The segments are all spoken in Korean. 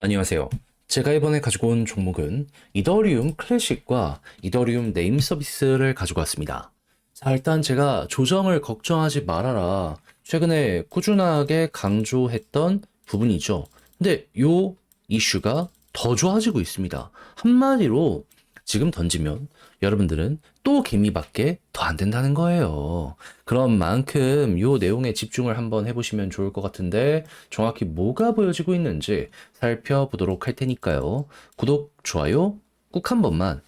안녕하세요. 제가 이번에 가지고 온 종목은 이더리움 클래식과 이더리움 네임 서비스를 가지고 왔습니다. 자, 일단 제가 조정을 걱정하지 말아라. 최근에 꾸준하게 강조했던 부분이죠. 근데 요 이슈가 더 좋아지고 있습니다. 한마디로 지금 던지면 여러분들은 또 개미밖에 더 안 된다는 거예요. 그런 만큼 요 내용에 집중을 한번 해보시면 좋을 것 같은데 정확히 뭐가 보여지고 있는지 살펴보도록 할 테니까요. 구독, 좋아요 꾹 한 번만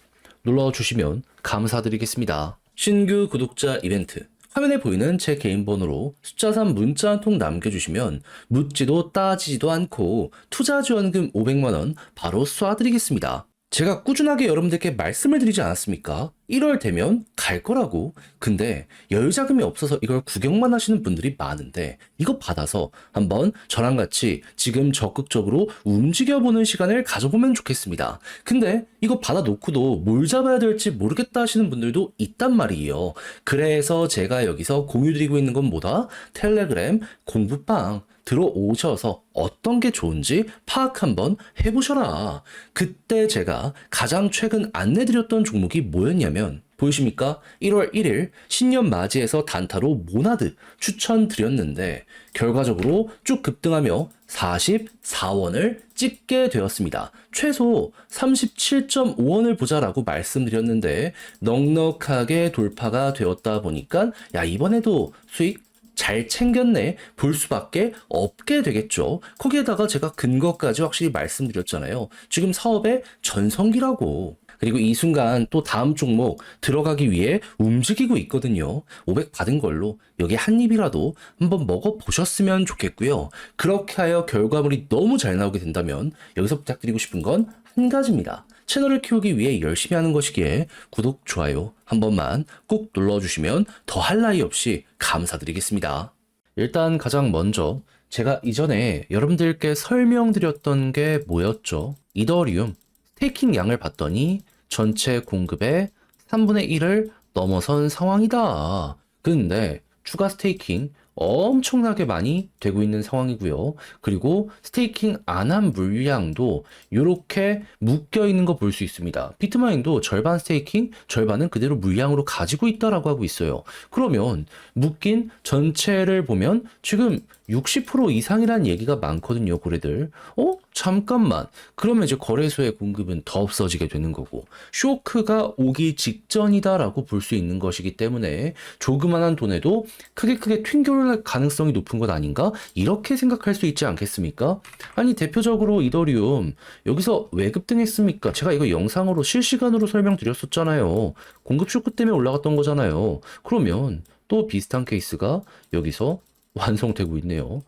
눌러주시면 감사드리겠습니다. 신규 구독자 이벤트. 화면에 보이는 제 개인 번호로 숫자 3 문자 한 통 남겨주시면 묻지도 따지지도 않고 투자 지원금 500만원 바로 쏴드리겠습니다. 제가 꾸준하게 여러분들께 말씀을 드리지 않았습니까? 1월 되면 갈 거라고. 근데 여유 자금이 없어서 이걸 구경만 하시는 분들이 많은데 이거 받아서 한번 저랑 같이 지금 적극적으로 움직여보는 시간을 가져보면 좋겠습니다. 근데 이거 받아놓고도 뭘 잡아야 될지 모르겠다 하시는 분들도 있단 말이에요. 그래서 제가 여기서 공유 드리고 있는 건 뭐다? 텔레그램 공부방 들어오셔서 어떤 게 좋은지 파악 한번 해보셔라. 그때 제가 가장 최근 안내드렸던 종목이 뭐였냐면 보이십니까? 1월 1일 신년 맞이해서 단타로 모나드 추천드렸는데 결과적으로 쭉 급등하며 44원을 찍게 되었습니다. 최소 37.5원을 보자라고 말씀드렸는데 넉넉하게 돌파가 되었다 보니까 야 이번에도 수익 잘 챙겼네 볼 수밖에 없게 되겠죠. 거기에다가 제가 근거까지 확실히 말씀드렸잖아요. 지금 사업의 전성기라고. 그리고 이 순간 또 다음 종목 들어가기 위해 움직이고 있거든요. 500 받은 걸로 여기 한 입이라도 한번 먹어보셨으면 좋겠고요. 그렇게 하여 결과물이 너무 잘 나오게 된다면 여기서 부탁드리고 싶은 건 한 가지입니다. 채널을 키우기 위해 열심히 하는 것이기에 구독, 좋아요 한 번만 꼭 눌러주시면 더할 나위 없이 감사드리겠습니다. 일단 가장 먼저 제가 이전에 여러분들께 설명드렸던 게 뭐였죠? 이더리움 스테이킹 양을 봤더니 전체 공급의 3분의 1을 넘어선 상황이다. 근데 추가 스테이킹 엄청나게 많이 되고 있는 상황이고요. 그리고 스테이킹 안 한 물량도 이렇게 묶여 있는 거 볼 수 있습니다. 비트마인도 절반 스테이킹, 절반은 그대로 물량으로 가지고 있다라고 하고 있어요. 그러면 묶인 전체를 보면 지금 60% 이상이라는 얘기가 많거든요, 고래들. 어? 잠깐만. 그러면 이제 거래소의 공급은 더 없어지게 되는 거고, 쇼크가 오기 직전이다라고 볼 수 있는 것이기 때문에 조그만한 돈에도 크게 크게 튕겨 올 가능성이 높은 것 아닌가? 이렇게 생각할 수 있지 않겠습니까? 아니, 대표적으로 이더리움, 여기서 왜 급등했습니까? 제가 이거 영상으로 실시간으로 설명드렸었잖아요. 공급 쇼크 때문에 올라갔던 거잖아요. 그러면 또 비슷한 케이스가 여기서 완성되고 있네요.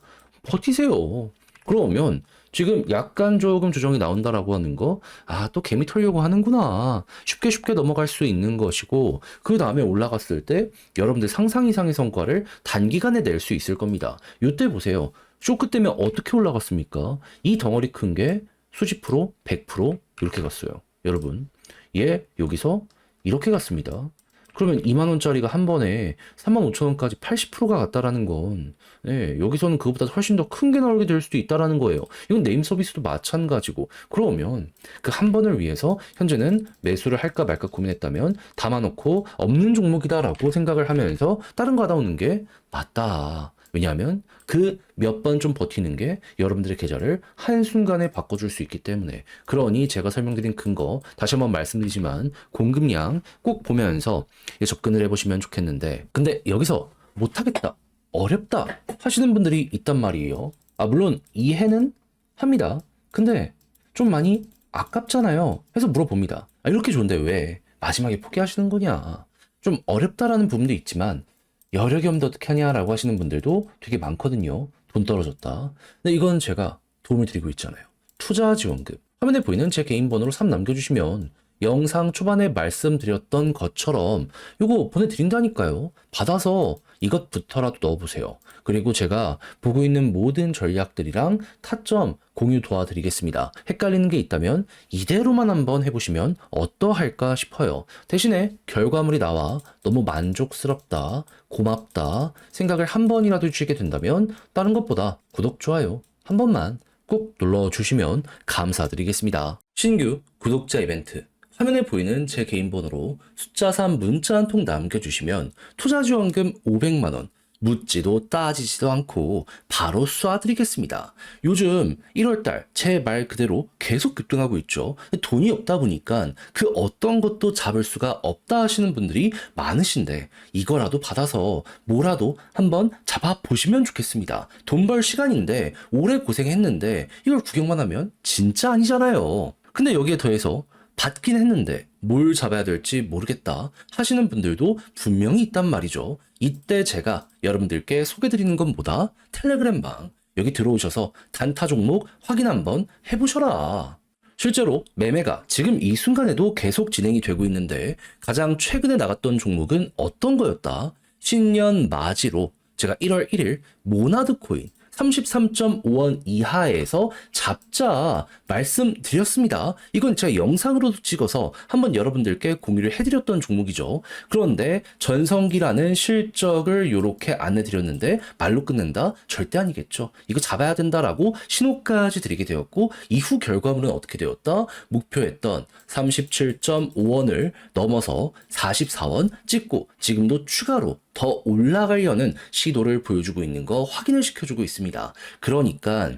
버티세요. 그러면 지금 약간 조금 조정이 나온다라고 하는 거, 아, 또 개미 털려고 하는구나. 쉽게 쉽게 넘어갈 수 있는 것이고, 그 다음에 올라갔을 때 여러분들 상상 이상의 성과를 단기간에 낼 수 있을 겁니다. 요때 보세요. 쇼크 때문에 어떻게 올라갔습니까? 이 덩어리 큰 게 수십 프로, 100% 이렇게 갔어요. 여러분, 얘 여기서 이렇게 갔습니다. 그러면 2만 원짜리가 한 번에 3만 5천 원까지 80%가 갔다라는 건 예, 여기서는 그거보다 훨씬 더 큰 게 나오게 될 수도 있다라는 거예요. 이건 네임 서비스도 마찬가지고 그러면 그 한 번을 위해서 현재는 매수를 할까 말까 고민했다면 담아놓고 없는 종목이다라고 생각을 하면서 다른 거 하다 오는 게 맞다. 왜냐하면 그 몇 번 좀 버티는 게 여러분들의 계좌를 한순간에 바꿔줄 수 있기 때문에. 그러니 제가 설명드린 근거 다시 한번 말씀드리지만 공급량 꼭 보면서 접근을 해보시면 좋겠는데. 근데 여기서 못하겠다 어렵다 하시는 분들이 있단 말이에요. 아 물론 이해는 합니다. 근데 좀 많이 아깝잖아요. 해서 물어봅니다. 아 이렇게 좋은데 왜 마지막에 포기하시는 거냐? 좀 어렵다라는 부분도 있지만 여력이 없는데 어떻게 하냐라고 하시는 분들도 되게 많거든요. 돈 떨어졌다. 근데 이건 제가 도움을 드리고 있잖아요. 투자 지원금. 화면에 보이는 제 개인 번호로 3 남겨주시면 영상 초반에 말씀드렸던 것처럼 이거 보내드린다니까요. 받아서 이것부터라도 넣어보세요. 그리고 제가 보고 있는 모든 전략들이랑 타점 공유 도와드리겠습니다. 헷갈리는 게 있다면 이대로만 한번 해보시면 어떠할까 싶어요. 대신에 결과물이 나와 너무 만족스럽다, 고맙다 생각을 한 번이라도 주시게 된다면 다른 것보다 구독, 좋아요 한 번만 꾹 눌러주시면 감사드리겠습니다. 신규 구독자 이벤트. 화면에 보이는 제 개인 번호로 숫자 3 문자 한 통 남겨주시면 투자 지원금 500만원 묻지도 따지지도 않고 바로 쏴드리겠습니다. 요즘 1월달 제 말 그대로 계속 급등하고 있죠. 돈이 없다 보니까 그 어떤 것도 잡을 수가 없다 하시는 분들이 많으신데 이거라도 받아서 뭐라도 한번 잡아보시면 좋겠습니다. 돈 벌 시간인데 오래 고생했는데 이걸 구경만 하면 진짜 아니잖아요. 근데 여기에 더해서 받긴 했는데 뭘 잡아야 될지 모르겠다 하시는 분들도 분명히 있단 말이죠. 이때 제가 여러분들께 소개드리는 건 뭐다? 텔레그램 방 여기 들어오셔서 단타 종목 확인 한번 해보셔라. 실제로 매매가 지금 이 순간에도 계속 진행이 되고 있는데 가장 최근에 나갔던 종목은 어떤 거였다? 신년 맞이로 제가 1월 1일 모나드 코인 33.5원 이하에서 잡자 말씀드렸습니다. 이건 제가 영상으로도 찍어서 한번 여러분들께 공유를 해드렸던 종목이죠. 그런데 전성기라는 실적을 이렇게 안내드렸는데 말로 끝낸다? 절대 아니겠죠. 이거 잡아야 된다라고 신호까지 드리게 되었고 이후 결과물은 어떻게 되었다? 목표했던 37.5원을 넘어서 44원 찍고 지금도 추가로 더 올라가려는 시도를 보여주고 있는 거 확인을 시켜주고 있습니다. 그러니까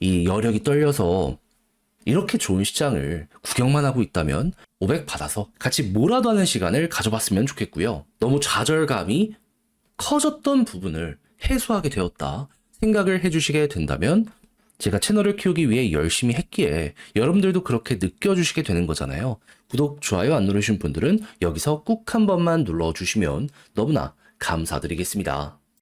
이 여력이 떨려서 이렇게 좋은 시장을 구경만 하고 있다면 500 받아서 같이 뭐라도 하는 시간을 가져봤으면 좋겠고요. 너무 좌절감이 커졌던 부분을 해소하게 되었다 생각을 해주시게 된다면 제가 채널을 키우기 위해 열심히 했기에 여러분들도 그렇게 느껴주시게 되는 거잖아요. 구독, 좋아요 안 누르신 분들은 여기서 꾹 한 번만 눌러주시면 너무나 감사드리겠습니다.